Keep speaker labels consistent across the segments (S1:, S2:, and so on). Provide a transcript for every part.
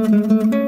S1: ส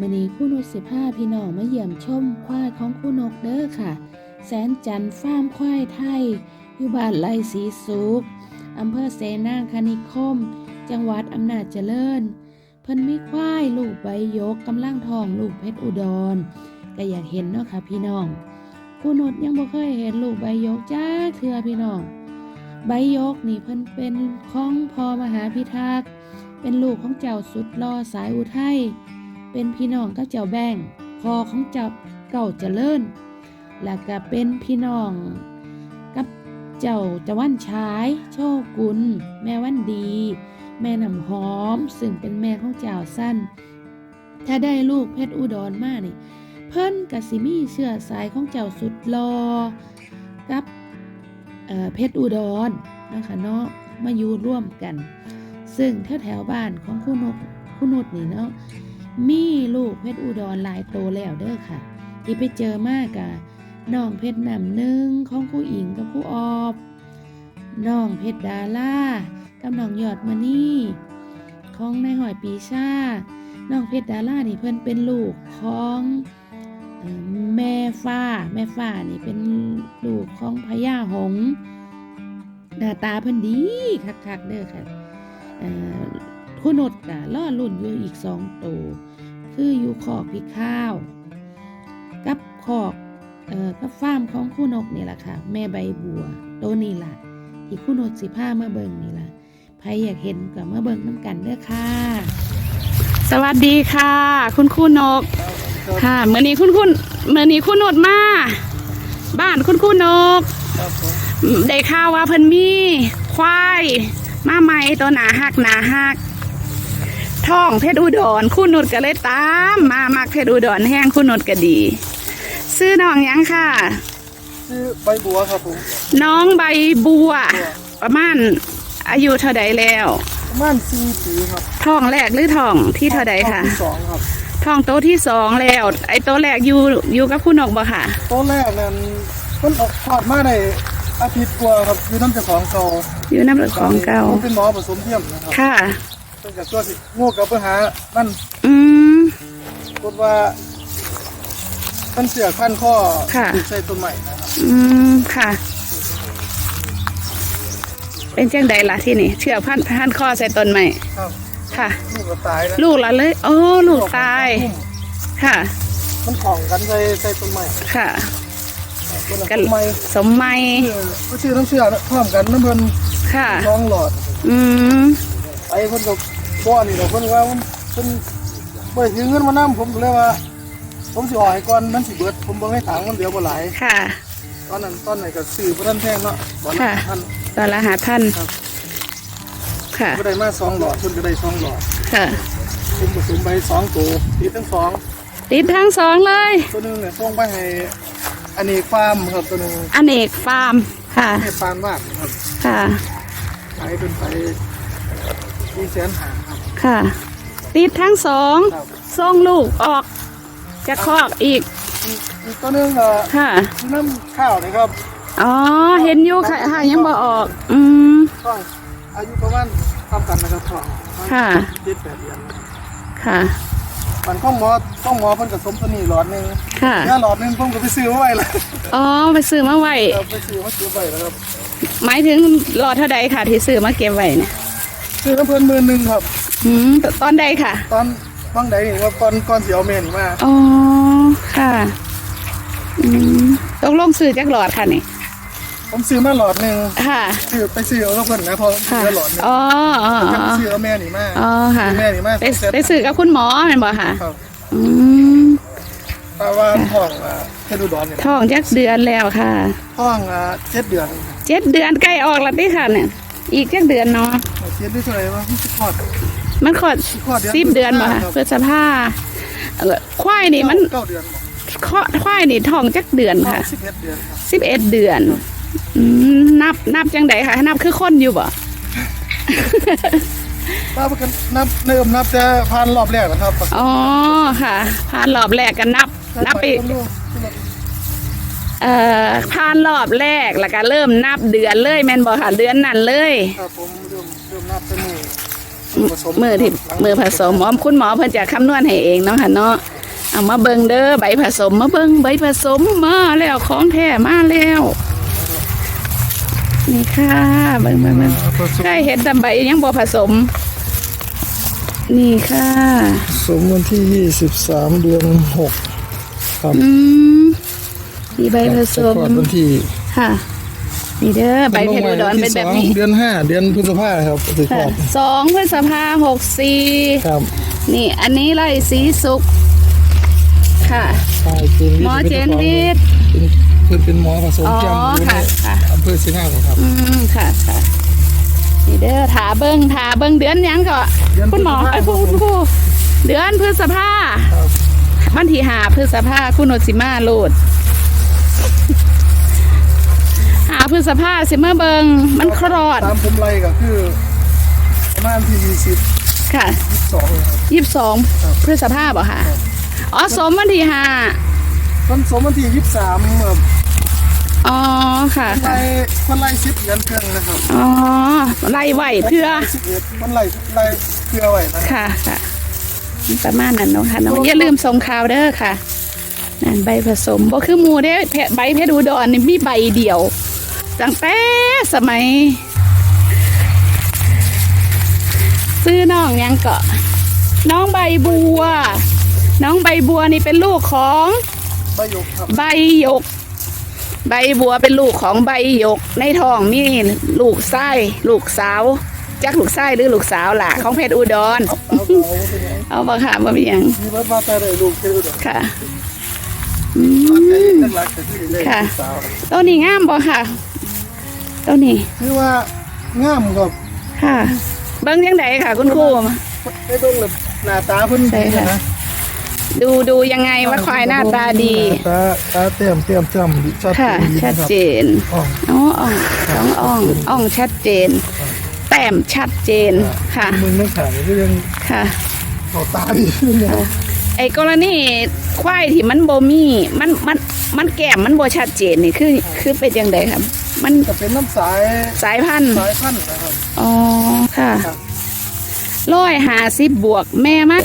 S1: มื่อนี้คู่นกสิผ้าพี่น้องมาเยี่ยมชมควายของคู่นกเด้อค่ะ แสนจันทร์ฟาร์มควายไทย อยู่บ้านไร่สีสุขอำเภอเสนางคณิคม จังหวัดอำนาจเจริญ เพิ่นมีควายลูกใบยกกำลังทองลูกเพชรอุดรก็อยากเห็นเนาะค่ะพี่น้องคู่นดยังบ่เคยเห็นลูกใบยกจ้าเทื่อพี่น้องใบยกนี่เพิ่นเป็นของพอมหาพิทักษ์เป็นลูกของเจ้าสุดรอสายอุทัย เป็นพี่น้องกับเจ้าแบงพอของเจ้าเก่าเจริญแล้วก็เป็นพี่น้องกับเจ้าจวันชายโชกุล แม่วันดี แม่น้ำหอม ซึ่งเป็นแม่ของเจ้าสั้น ถ้าได้ลูกเพชรอุดรมานี่ เพิ่นกสิมีเชื้อสายของเจ้าสุดรอกับเเพชรอุดรนะคะเนาะมาอยู่ร่วมกัน ซึ่งแถวแถวบ้านของคุณนกคุณนุดนี่เนาะ มีลูกเพชรอุดรหลายโตแล้วเด้อค่ะ ที่ไปเจอมากกะน้องเพชรนำหนึ่งของคู่อิงกับคู่ออบน้องเพชรดาล่ากับน้องยอดมณีของนายหอยปีชาน้องเพชรดาล่านี่เพิ่นเป็นลูกของแม่ฟ้า แม่ฟ้านี่เป็นลูกของพญาหงหน้าตาเพิ่นดีคักๆเด้อค่ะเอ่อคุณนดกะล่อรุ่นอยู่อีกสองตัว คืออยู่ขอกพี่ข้าว กับขอกเอ่อกับฟาร์มของคุณนกนี่แหละค่ะ แม่ใบบัวตัวนี้ล่ะที่คุณนดสิผ้ามาเบิ่งนี่ล่ะใครอยากเห็นก็มาเบิ่งน้ำกันเด้อค่ะ สวัสดีค่ะ คุณคุณนกค่ะเมื่อนี้คุณคุณเมื่อนี้คุณนดมา บ้านคุณคุณนก
S2: ครับผม
S1: ได้ข่าวว่าเพิ่นมีควายมาใหม่ตัวหนาหักหนาหัก ท่องเพชรอุดรคุณนุดก็เลยตามมามักเพชรอุดรแห้งคุณนุดก็ดี ซื้อน้องหยังค่ะ
S2: ชื่อใบบัวครับผม
S1: น้องใบบัว ประมาณอายุเท่าใดแล้ว
S2: ประมาณสี่ปีครับ
S1: ท้องแรกหรือท้องที่เท่าใดค่ะ
S2: ที่สองครับ
S1: ท้องโตวที่สองแล้ว ไอ้โตวแรกอยู่อยู่กับคุณนกบ่ค่ะ
S2: ต้นแรกนั้นมันออกคลอดมาได้อาทิตย์กว่าครับอยู่น้ำเจ้าของเก่า
S1: อยู่น้ำเลือดของเก่า
S2: ผมเป็นหมอผสมเทียมนะครับ
S1: ค่ะ
S2: เป็นจากตัวสิงูกับปัญหามัน
S1: อืม
S2: กดว่ามันเสียขั้นข้อ
S1: ค่ะ
S2: ถูกใส่ต้นใหม่นะครับ
S1: อืมค่ะ เป็นจังใดล่ะที่นี่เชือกพันพันข้อใส่ต้นไม้
S2: ครับ
S1: ค่ะ
S2: ลูกก็ตายแล้ว
S1: ลูกละเลยโอ้ลูกตายค่ะ
S2: มันของกันใส่ใส่ต้นใหม่
S1: ค่ะ
S2: ต้น
S1: กัน
S2: ต้นใหม่
S1: สมไม้
S2: ก็ชื่อน้ำเชื่อพร้อมกันน้ำเพิ่น
S1: ค่ะ
S2: ท้องหลอด
S1: อืม
S2: ไอ้เพิ่นก็บ่นี่แหละเพิ่นว่ามันเพิ่นบ่ได้ถือเงินมานำผมก็เลยว่า ผมสิออกให้ก่อนมันสิเบิด ผมบ่ให้ถังมันเดียวบ่หลาย
S1: ค่ะ
S2: ตอนนั้นตอนไหนก็ซื้อบ่ทันแพงเนาะบ่ละ
S1: ค่ะ
S2: พัน
S1: ตอนละหาท่าน
S2: ครับ
S1: ค่ะ
S2: ก็ได้มาสองหลอดเพิ่นก็ได้สองหลอด
S1: ค่ะ
S2: ผมผสมไปสองตัวติดทั้งสอง
S1: ติดทั้งสองเลย
S2: ตัวหนึงเนี่ยส่งไปให้อเนกฟาร์มครับตัวหนึง
S1: อเนกฟาร์ม ค่ะ
S2: ให้ฟาร์มมากครับ
S1: ค่ะ
S2: ขายเป็นไป มีแสนหาครับ
S1: ค่ะ ติดทั้งสอง
S2: ครับ
S1: ส่งลูกออกจะคลอกอีก
S2: อีกอีกตัวหนึงก็
S1: ค่ะ
S2: มีน้ำข้าวนะครับ
S1: อ๋อ เห็นอยู่ค่ะค่ะยังบ่ออก อืม
S2: ต้องอายุประมาณเท่ากันนะครับท้อง
S1: ค่ะ
S2: เจ็ดแปดเดือน
S1: ค่ะ
S2: มันข้องหมอข้องหมอเพิ่นก็สมตัวนี้หลอดหนึง
S1: ค่ะ
S2: เนื้อหลอดหนึงผมก็ไปซื้อมาไว้แล้ว
S1: อ๋อ ไปซื้อมาไว้
S2: ครับไปซื้อมาซื้อไว้แล้วครับ
S1: หมายถึงรอเท่าใดค่ะ ที่ซื้อมาเก็บไว้เนี่ย
S2: ซื้อน้ำเพิ่นหมื่นหนึงครับ
S1: อืมตตอนใดค่ะ
S2: ตอนบางใดนี่ว่าก่อนก่อนสิเอาแม่นี่มา
S1: อ๋อค่ะอืมตกลงซื้อจักหลอดค่ะนี่
S2: ผมซื้อมาหลอดหนึง
S1: ค่ะ
S2: ซื้อไปซื้อเอากับเพิ่นนะเพอ
S1: ค่ะ
S2: ซื้อหลอดหนึง
S1: อ๋ออ๋อ
S2: ผม
S1: อ๋อ
S2: ซื้อเอาแม่นี่มา
S1: อ๋อค่ะ
S2: แม่นี่มา
S1: ไปไปซื้อกับคุณหมอแม่นบ่ค่ะ
S2: ครับ
S1: อืม
S2: แต่ว่าท้องอะเพชรอุดรเนี่ย
S1: ท้องจักเดือนแล้วค่ะ
S2: ท้องอะเจ็ดเดือน
S1: เจ็ดเดือนใกล้ออกแล้วติค่ะเนี่ย อีกจักเดือนเนาะ
S2: เจ็ดได้เท่าไหร่วะมันสิคลอด
S1: มันขอด
S2: คลอดเดือน
S1: สิบเดือนบ่ค่ะ
S2: ครับ
S1: พฤษภาเอ่อควายนี่มัน
S2: เก้าเดือนบ่
S1: ข้อควายนี่ท้องจักเดือนค่ะ
S2: สิบเอ็ดเดือนครับ
S1: สิบเอ็ดเดือนอืมนับนับจังไดค่ะนับคือคนอยู่บ่
S2: ป้าเพิ่นนับเริ่มนับแต่ผ่านรอบแรกนะครับ
S1: อ๋อค่ะผ่านรอบแรกกันนับ นับไป เอ่อผ่านรอบแรกแล้วก็เริ่มนับเดือนเลยแม่นบ่ค่ะเดือนนั้นเลย
S2: ครับผมเริ่มเริ่มนับเป็นมือผส
S1: มือที่มือผสมอ๋อคุณหมอเพิ่นจะคำนวณให้เองเนาะค่ะเนาะเอามาเบิ่งเด้อใบผสมมาเบิ่งใบผสมมาแล้วของแท้มาแล้ว นี่ค่ะเบิ่งเบิ่งเบิ่ง
S2: ผสม
S1: ได้เห็นแต่ใบยังบ่ผสม นี่ค่ะ
S2: ผสมวันที่ยี่สิบสามเดือนหกครับ
S1: อืม มีใบผสม
S2: จะคลอดวันที่
S1: ค่ะนี่เด้อใบเพชรอุดรเป็นแบบนี้
S2: เดือนห้าเดือนพฤษภาครับถึงคล
S1: ค่ะ
S2: อด
S1: สองพฤษภาหกสี่
S2: ครับ
S1: นี่อันนี้ไร่สีสุกค่ะ
S2: ใช่เป็น
S1: หมอเจนวิทย์
S2: เป็นเพื่อนเป็นหมอผสม
S1: อ๋อ
S2: แก้มอยู่ใน
S1: ค่ะค่ะ
S2: อำเภอศรีนางครับ
S1: อืมค่ะค่ะนี่เด้อถาเบิงถาเบิงเดือนหยังก็
S2: เดือน
S1: คุณหมอ
S2: พฤษภา
S1: ไอ้ยคุณครูเดือนพฤษภา
S2: ครับ
S1: วันที่หาพฤษภาคุณโนสิมาโลด หาพฤษภาสิมาเบิงมันคลอด
S2: ตามผมไล่ก็คือประมาณที่ยี่สิบ
S1: ค่ะ
S2: สองครับ
S1: ยี่สิบสอง
S2: ครับ
S1: พฤษภาบ่ค่ะอ๋อสมวันที่ห้า
S2: ต้นสมวันที่ยี่สิบสามครับ
S1: อ๋อค่ะ
S2: คนไล่คนไล่สิบเดือนเครื่องนะครับ
S1: อ๋อไล่ไหวเพื่อ
S2: สิบเอ็ดคนไล่ไล่เพื่อไว้นะครับ
S1: ค่ะค่ะประมาณนั้นเนาะค่ะเนาะอย่าลืมส่งข่าวเด้อค่ะนั่นใบผสมบ่คือหมูเด้เพใบเพชรอุดรนี่มีใบเดียว ตั้งแต่สมัย ซื้อน้องหยังเกาะ น้องใบบัว น้องใบบัวนี่เป็นลูกของ
S2: ใบหยกครับ
S1: ใบหยก ใบบัวเป็นลูกของใบหยก ในท้องมีลูกไส้ลูกสาวจักลูกไส้หรือลูกสาวล่ะของเพชรอุดร
S2: เอาเอาเป็นไง
S1: เอาบ่ค่ะบ่มีหยัง
S2: มีรถมาแต่ได้ลูกเท่าเดิม
S1: ค่ะอื
S2: ไอ้
S1: ม
S2: ตั้งหลักแต่ที่ได้
S1: ค่ะ
S2: ลูกสาว
S1: ต้นนี้งามบ่ค่ะ ต้นนี้
S2: คือว่างามครับ
S1: ค่ะ เบิ่งยังไงค่ะ คุณครู
S2: ได้เบิ่งแบบหน้าตาเพิ่น
S1: ใช่ค่ะ
S2: นะ
S1: ดูดูยังไงว่าควายหน้าตาดี
S2: ตาตาเต็มเต็มจำชัด
S1: ค่ะ
S2: เจน
S1: ชัด
S2: ครับ
S1: เจน
S2: อ๋อ
S1: อ๋ออ่องสองอ่องอ่องชัดเจน แต้มชัดเจนค่ะ
S2: มึงไม่ขายก็ยัง
S1: ค่ะ
S2: เขาตาดีขึ้นเนี่ย
S1: ไอ้กรณีควายที่มันบ่มีมันมันมันแก้มมันบ่ชัดเจนนี่คือคือเป็นจังไดครับ มัน
S2: จะเป็นน้ำสาย
S1: สายพันธุ์
S2: สายพันธุ์นะครับ
S1: อ๋อค่ะ
S2: ครับ
S1: ร้อยหาสิบบวกแม่มาก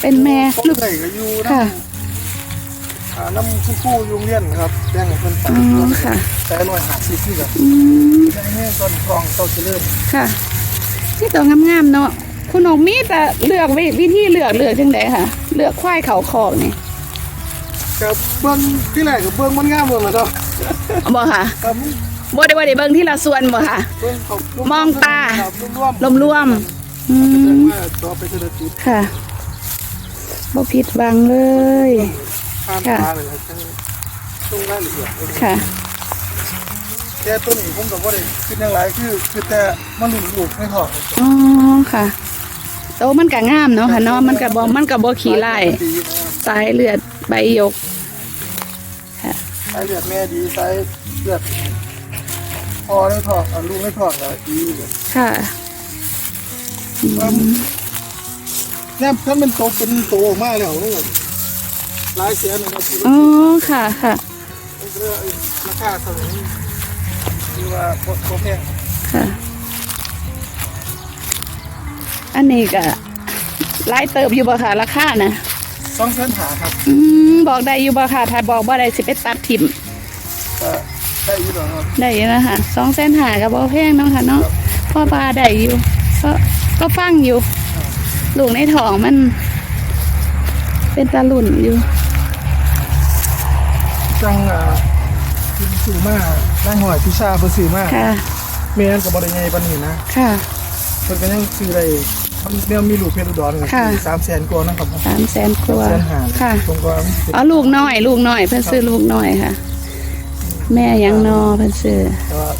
S1: เป็นแม่
S2: ผม
S1: ลูก
S2: ใส่ก็อยู่น้
S1: ค่ะำ
S2: อ่าน้ำคู่คู่ยุงเลี้ยนครับแบ่งให้เพิ่นไป
S1: อ๋อค่ะ
S2: แต่หน่วยหาซีซี่แบบ
S1: อืม
S2: แบ่งให้ต้นกรองเต้าเจริญ
S1: ค่ะ ที่ตัวงามๆเนาะคุณหนกมีแต่เลือกวิวิธีเลือกเลือกจังไดค่ะ เลือกควายเขาคอกนี่
S2: กับเบิ้งที่แรกกับเบิ้งมันงามเลยนะครับ
S1: บ่ค่ะ
S2: ครับ
S1: บ่ได้บ่ได้เบิ่งที่ละส่วนบ่ค่ะ
S2: เบิ้งเขา
S1: มองตา
S2: ครับรวมๆ
S1: รวมๆอื
S2: แสดง
S1: ม
S2: ว่าต่อไปจะได้จุด
S1: ค่ะบ่ผิดหวังเลย
S2: ข้าม
S1: ค่ะ
S2: ตาเลยครับตรงรายละเอียดเลย
S1: ค่ะ
S2: แค่ต้นนี้ผมกับว่าได้คิดอย่างไรคือคือแต่มันหลุดหลุดไม่ถอด
S1: อ๋อค่ะโตมันก็งามเนาะค่ะเนาะมันก็บ่มันก็บ่ขี้ไล่
S2: ดีนะครับ
S1: สายเลือดใบหยก
S2: สายเลือดแม่ดีสายเลือดพอได้ถอดอะลูกไม่ถอดก็ดีเลย
S1: ค่ะอืม
S2: เนี่ยท่านเป็นโตเป็นโตออกมาแล้วลูกหลายเสียนะครับคือ
S1: อ๋อค่ะค่ะ
S2: เรื่องราคาเท่าไหร่คือว่าโคตรแพง
S1: ค่ะ อันนี้ก็หลายเติบอยู่บ่ค่ะราคานะ
S2: สองแสนหาครับ
S1: อืมบอกได้อยู่บ่ค่ะถ้าบอกบ่ได้สิไปตัดทิม
S2: ก็ได้อยู่หรอครับ
S1: ได้อยู่นะคะสองเส้นหากับบ่แพงเนาะค่ะเนาะพ่อปลาได้อยู่ก็ก็ฟังอยู่ ลูกในท้องมัน เป็นตาลุ่นอยู่
S2: จังอ่าคือสื่อมาได้หอยพิชาเพิ่นสื่อมา
S1: ค่ะ
S2: แม่นก็บ่ได้ใหญ่ปานนี้นะ
S1: ค่ะ
S2: เพิ่นก็ยังซื้อได้ มันแนวมีลูกเพชรอุดรก็
S1: ค่ะ
S2: สามแสนกว่านะครับ
S1: สามแสนกว่า
S2: แสนหา
S1: ค่ะ
S2: ผมก็มันสิเป็น
S1: อ๋อลูกน้อย ลูกน้อย เพิ่นซื้อลูกน้อยค่ะ แม่ยังนอเพิ่นซื้อ
S2: แต่ว่า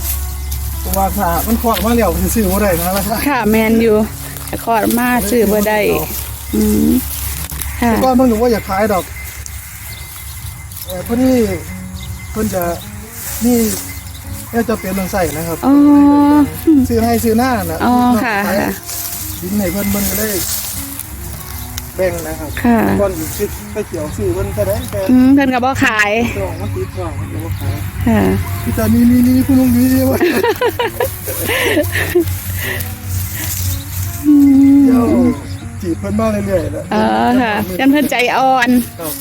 S2: ผมว่าถ้ามันคลอดมาแล้วมันสิซื้อบ่ได้นะราคา
S1: ค่ะ แมนอยู่แต่ขอดมาซื้อบ่ได้อืมค่ะ
S2: แต่ก่อนเพิ่นก็ว่าอยากขายดอกเออเพิ่นนี่เพิ่นจะนี่เนี่ยจะเป็นเรื่องใส่นะครับ
S1: อ๋อ
S2: ซื้อให้ซื้อหน้าน่ะ
S1: อ๋อค่ะ
S2: ขาย
S1: ค่ะ
S2: ดินให้เพิ่นเพิ่นก็เลยแบ่งนะครับ
S1: ค่ะ
S2: ก่อนอีกซื้อไปเกี่ยวซื้อเพิ่นก็ได้แต่
S1: อืมเพิ่นก็บ่ขาย
S2: ดอกมันติดว่ามันจะบ่ขาย
S1: ค่ะ
S2: พี่ตานี่นี่นี่คุณลุงนี่ว่า
S1: อืม
S2: เดี๋ยวจีบเพิ่นมาเรื่อยๆแล้ว
S1: เออค่ะจนเพิ่นใจอ่อน
S2: ครับ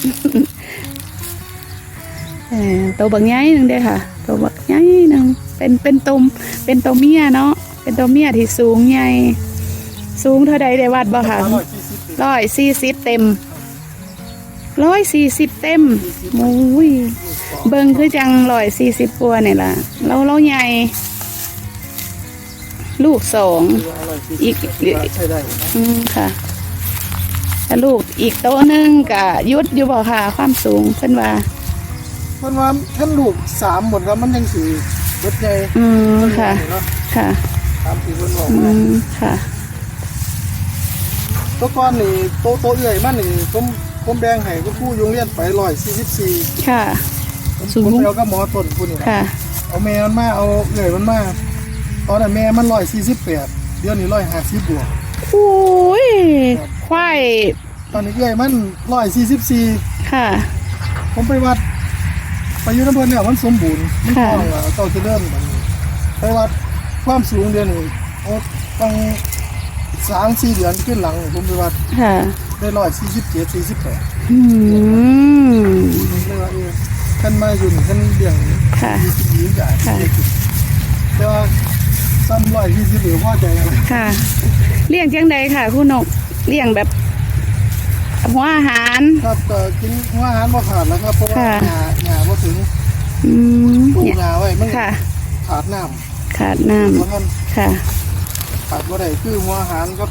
S1: เออตัวบักใหญ่หนึงเด้อค่ะ ตัวบักใหญ่หนึงเป็นเป็นตมเป็นตัวเมียเนาะ เป็นตัวเมียที่สูงใหญ่ สูงเท่าใดได้วัดบ่ค่ะ
S2: ร้อยสี่สิบ
S1: ร้อยสี่สิบเต็มร้อยสี่สิบเต็มโอ้ยเบิ่งคือจังร้อยสี่สิบกว่านี่ล่ะเราเราใหญ่ลูกสองอีก
S2: ใช่ได้นะ
S1: อืมค่ะแต่ลูกอีกโตวหนึงกะยุดอยู่บ่ค่ะ ความสูงเพิ่นว่า
S2: เพิ่นว่าท่านลูกสามหมดครับมันยังสิเบิดใหญ่
S1: อืมค่ะ
S2: เนาะ
S1: ค่ะ
S2: ตามที่เพิ่นบอก
S1: อื
S2: มาม
S1: ค่ะ
S2: ตัวก่อนนี่โตโตเอื่อยมันนี่ผมผมแบ่งให้คุณครูโรงเรียนไป144
S1: ค่ะ
S2: ผม
S1: สูง
S2: ผมไปเอากับหมอต้นผู้นี่
S1: ค่ะ
S2: เอาแม่มันมาเอาเอื่อยมันมาตอนนั้นแม่มัน148เดี๋ยวนี้150บวก
S1: โอ้ยควาย
S2: ตอนนี้เอื่อยมัน144
S1: ค่ะ
S2: ผมไปวัดไปอยุทธเพิ่นเนี่ยมันสมบูรณ์มัน
S1: ค่ะ
S2: ต้องเก่าจะเริ่มมันไปวัดความสูงเดือนหนึ่งโอ้ตั้ง สามสี่เดือนขึ้นหลังผมไปวัด
S1: ค่ะ
S2: ได้ร้อยสี่สิบเจ็ดสี่สิบแปด
S1: อืม
S2: เลยว่าเออท่านมาอยู่นี่ท่านเลี้ยง
S1: ค่ะ
S2: ดีดีจ้ะ
S1: ค่ะ
S2: แต่ว่าซ้ำร้อยสี่สิบหรือพ่อใจอะไร
S1: ค่ะ เลี้ยงจังใดค่ะคุณนก เลี้ยงแบบหัวอาหาร
S2: ครับก็กินหัวอาหารบ่ขาดแล้วครับเพราะว่า
S1: ค่ะ
S2: หญ้าหญ้าบ่ถึง
S1: อืม
S2: ปลูก
S1: เนี่ย
S2: หญ้าไว้มัน
S1: ค่ะ
S2: ขาดน้
S1: ขาดำน้
S2: เพราะท่านำ
S1: ค่ะ
S2: ขาดบ่ได้คือหัวอาหารก็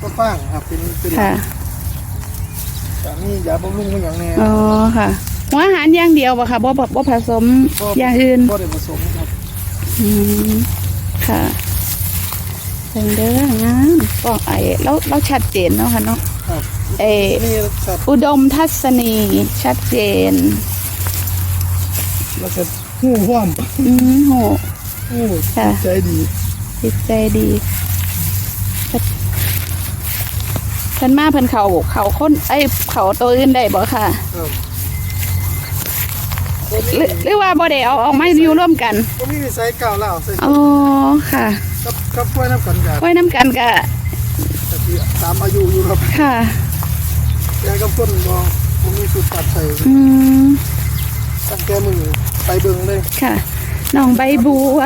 S2: ก็ฟางครับเป็นเป็น
S1: ค่ะ
S2: แต่นี่ยาบำรุงมันอย่างแน่
S1: อ๋อค่ะหัวอาหารอย่างเดียวปะค่ะบ่บ่บ่ผสมอย่างอื่น
S2: บ่ได้ผสมครับ
S1: อืมค่ะเพิ่งเด้องามกล้องไอ้แล้วเราชัดเจนเนาะค่ะเนาะ
S2: ครับ
S1: เออ
S2: นี่ครับ
S1: อุดมทัศนีชัดเจน
S2: แล้วก็หูห้อม
S1: อืมโห
S2: หู
S1: ค่ะ
S2: ใจดี
S1: จิตใจดี เพิ่นมาเพิ่นเขาเขาคนไอ้ยเขาตัวอื่นได้บ่ค่ะ
S2: ครับ
S1: หรือหรือว่าบ่ได้เอาออกมาอยู่ร่วมกัน
S2: ก็มีวิสัยก้าวเล่าวใส่
S1: อ๋อค่ะ
S2: กับกับกล้วยน้ำกันกัน
S1: ไว้น้ำกันกะ
S2: แต่ที่ตามอายุอยู่ครับ
S1: ค่ะ
S2: ยายกับคนบ่ผมมีสุดตัดใส่
S1: อืม
S2: ตั้งแต่มือไปเบิ่งเลย
S1: ค่ะน้องใบบัว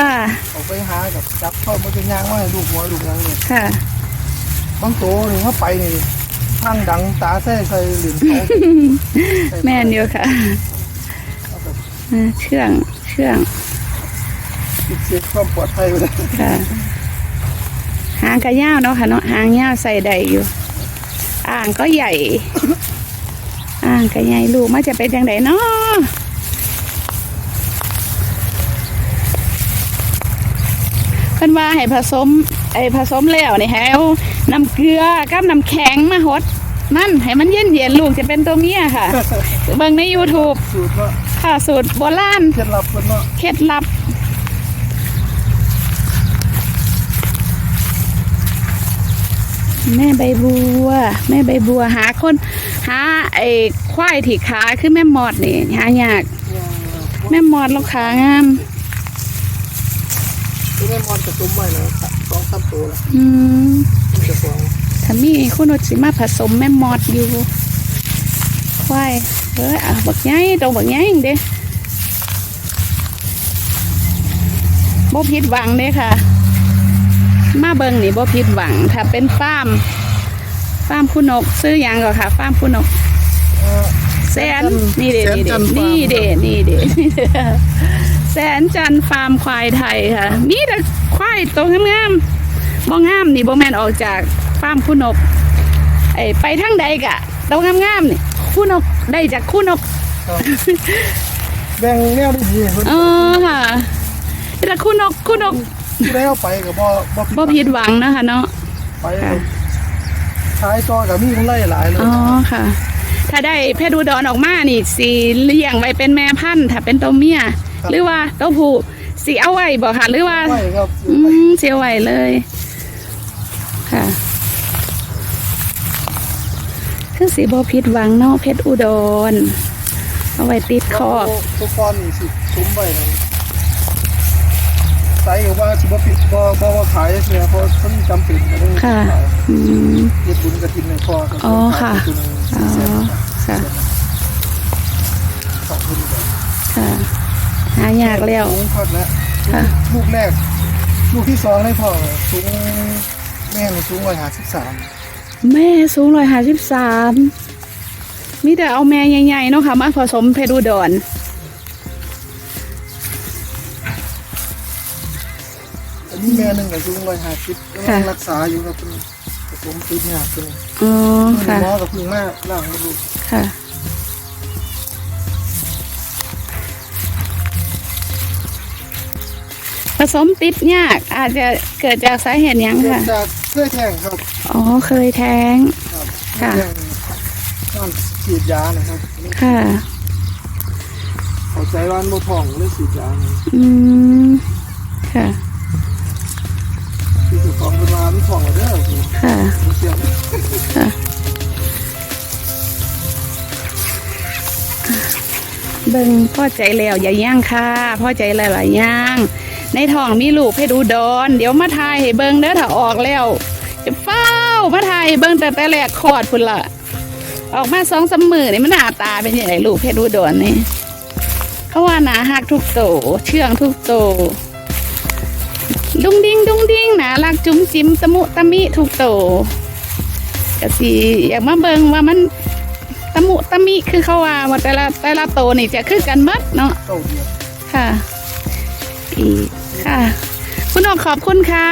S2: ออกไปหากับจับเข้ามาเป็นยางว่าให้ลูกหัวลูกหยังเนี่ย
S1: ค่ะ
S2: บางโตนี่ว่าไปนี่ทางดังตาแซ่ใส่หลินเขา
S1: แม่นอยู่ค่ะอ่าเชื่องเชื่อง
S2: ติดเสียความปลอดภัยไปเลย
S1: ค่ะหางกระยาวเนาะค่ะเนาะหางยาวใส่ได้อยู่ อ่างก็ใหญ่ อ่างก็ใหญ่ลูกมาจะเป็นยังไงเนาะเพิ่นว่าให้ผสม ไอ้ผสมแล้วนี่ให้เอาน้ำเกลือกับน้ำแข็งมาหดมันให้มันเย็นเย็นๆลูกจะเป็นตัวเมียค่ะ เบิ่งใน YouTube
S2: สูตรเนาะ
S1: ค่ะสูตรโบราณ
S2: เคล็ดลับเพิ่นเนาะ
S1: เคล็ดลับแม่ใบบัว แม่ใบบัวหาคนหาไอ้ควายที่ขาคือแม่มอดนี่หายาก แม่มอดแล้วขางาม
S2: ที่แม่มอนจะตุ้มไว้แล้วครับสองสามตัวแล้ว
S1: อืม
S2: มันจะฟอง
S1: ถ้ามีคุณนสิมาผสมแม่มอดอยู่ ควายเอ้ยอะบักใหญ่ตัวบักใหญ่เด้บ่ผิดหวังเด้ค่ะ มาเบิงนี่บ่ผิดหวัง ถ้าเป็นฟาร์มฟาร์มคุณนกซื้อหยังก็ค่ะฟาร์มคุณนก
S2: เอ่อ
S1: แสนนี่เด้
S2: แสน
S1: นี่
S2: จั
S1: เด้
S2: นทร์ฟาร์ม
S1: นี่เด้นี่เด้แสนจันทร์ฟาร์มควายไทยค่ะ มีแต่ควายตัวงามๆ บ่งามนี่บ่แม่นออกจากฟาร์มคุณนกไอ้ไปทางใดกะตัวงามๆนี่คุณนกได้จากคุณนก
S2: ครับแบ่งแนวดีๆเพิ่น
S1: เออค่ะแต่คุณนกคุณนก
S2: ที่ได้เอาไปก็บ่บ่
S1: บ่ผิดหวังนะคะเนาะ
S2: ไป
S1: ค่ะ
S2: ท้ายต่อกับมีคนไล่หลายเลย
S1: อ๋อค่ะ ถ้าได้เพชรอุดรออกมานี่สีเลี้ยงไว้เป็นแม่พันธุ์ถ้าเป็นตัวเมียหรือว่าตัวผู้สีเอาไว้บ่ค่ะหรือว่า
S2: ไม่ครับ
S1: อืมเสียไว้เลย ค่ะ คือสีบพิษหวังเนอกเพชรอุดร เอาไว้ติดคอก
S2: ทุกคนนี่สิซุ้มไว้นะใส่ว่าสิบ่ปิดบ่บ่ว่าขายเสียเพราะมันจำเป็นก็ต้อง
S1: ค่ะ
S2: ขาย
S1: อืม
S2: เฮ็ดบุญกระถินในคอก็
S1: อ๋อค่ะ
S2: ขายเป็น
S1: อ๋อ
S2: แสน
S1: ค่ะ
S2: สองทุนเลย
S1: ค่ะ หายากแล้ว
S2: สูงพัดแล้ว
S1: ค่ะ
S2: ลูกแรก ลูกที่สองในพ่อสูงแม่นี่สูงร้อยห้าสิบสาม
S1: แม่สูงร้อยห้าสิบสามมีแต่เอาแม่ใหญ่ๆเนาะค่ะมาผสมเพชรอุดร
S2: อันนี้แม่หนึ่งก็สูงร้อยห้าสิบกำลังรักษาอยู่ครับเป็นผสมติดเนี่ยเป็น
S1: อ๋อค่ะ
S2: หมอกับพึ่งมาล่างให้ลูก
S1: ค่ะผสมติดยากอาจจะเกิดจากสาเหตุหยัง
S2: เกิด
S1: ค่ะ
S2: จาก เสื้อแท่งครับ
S1: อ๋อเคยแท้ง
S2: ครับ
S1: ค่ะ
S2: เรื่องการฉีดยานะครับ
S1: ค่ะ
S2: เข้าใจว่าอันบ่ท้องเลยฉีดยานี่
S1: อืมค่ะ
S2: ที่สุดของเป็นว่ามันท้องแล้วเด้อคือ
S1: ค่ะ
S2: เสียง
S1: เบิ่งพ่อใจแล้วอย่าย่างค่ะพ่อใจหลายๆย่าง ในท้องมีลูกให้ดูดอนเดี๋ยวมาทายให้เบิ่งเด้อถ้าออกแล้วจะเฝ้าวมาทายให้เบิ่งแต่แต่แรกคลอดพุ่นละออกมาสองสามมือนี่มันหน้าตาเป็นยังไงลูกเพชรดูดอนนี่เขาว่าหนาหักทุกโตเชื่องทุกโตดุงดิ้งดุงดิ้งหนารักจุ้มจิ้มตะมุตะมิทุกโตก็สิอยากมาเบิ่งว่ามันตะมุตะมิคือเขาว่าว่าแต่ละแต่ละโตวนี่จะคือกันหมัดเนาะ
S2: เก้าเดือน
S1: ค่ะอีก ค่ะ คุณออกขอบคุณค่ะ